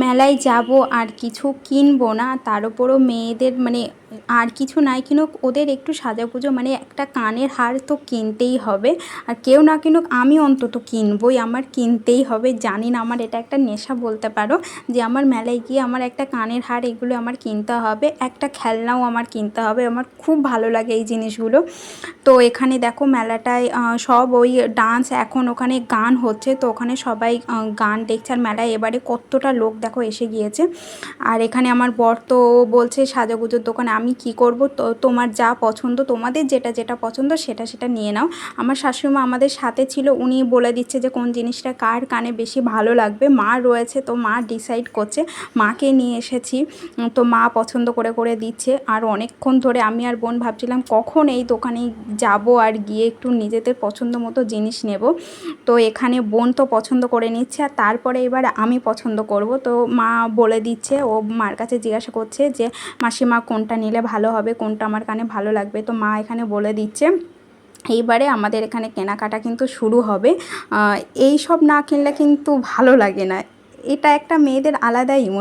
মেলায় যাব আর কিছু কিনবো না, তার উপরও মেয়েদের মানে আর কিছু নাই কিনুক, ওদের একটু সাজাগুজো মানে একটা কানের হার তো কিনতেই হবে। আর কেউ না কিনুক, আমি অন্তত কিনবই, আমার কিনতেই হবে। জানি না, আমার এটা একটা নেশা বলতে পারো, যে আমার মেলায় গিয়ে আমার একটা কানের হার এগুলো আমার কিনতে হবে, একটা খেলনাও আমার কিনতে হবে, আমার খুব ভালো লাগে এই জিনিসগুলো। তো এখানে দেখো মেলাটায় সব ওই ডান্স, এখন ওখানে গান হচ্ছে, তো ওখানে সবাই গান দেখছে, আর মেলায় এবারে কতটা লোক দেখো, এসে গিয়েছে। আর এখানে আমার বর তো বলছে, সাজাগুজোর দোকানে আমি কি করব? তো তোমার যা পছন্দ, তোমাদের যেটা যেটা পছন্দ, সেটা সেটা নিয়ে নাও। আমার শাশুড়িমা আমাদের সাথে ছিল, উনি বলে দিচ্ছে যে, কোন জিনিসটা কার কানে বেশি ভালো লাগবে। মা রয়েছে, তো মা ডিসাইড করছে, মাকে নিয়ে এসেছি। তো মা পছন্দ করে করে দিচ্ছে। আর অনেকক্ষণ ধরে আমি আর বোন ভাবছিলাম, কখন এই দোকানে যাব আর গিয়ে একটু নিজেদের পছন্দ মতো জিনিস নেব। তো এখানে বোন তো পছন্দ করে নিচ্ছে, আর তারপরে এবার আমি পছন্দ করব। তো মা বলে দিচ্ছে, ও মার কাছে জিজ্ঞাসা করছে যে, মাসিমা কোনটা নিলে ভালো হবে, কোনটা আমার কানে ভালো লাগবে? তো মা এখানে বলে দিচ্ছে, এইবারে আমাদের এখানে কেনাকাটা কিন্তু শুরু হবে। এই সব না কিনলে কিন্তু ভালো লাগে না। এটা একটা মেয়েদের আলাদা ইমোশন।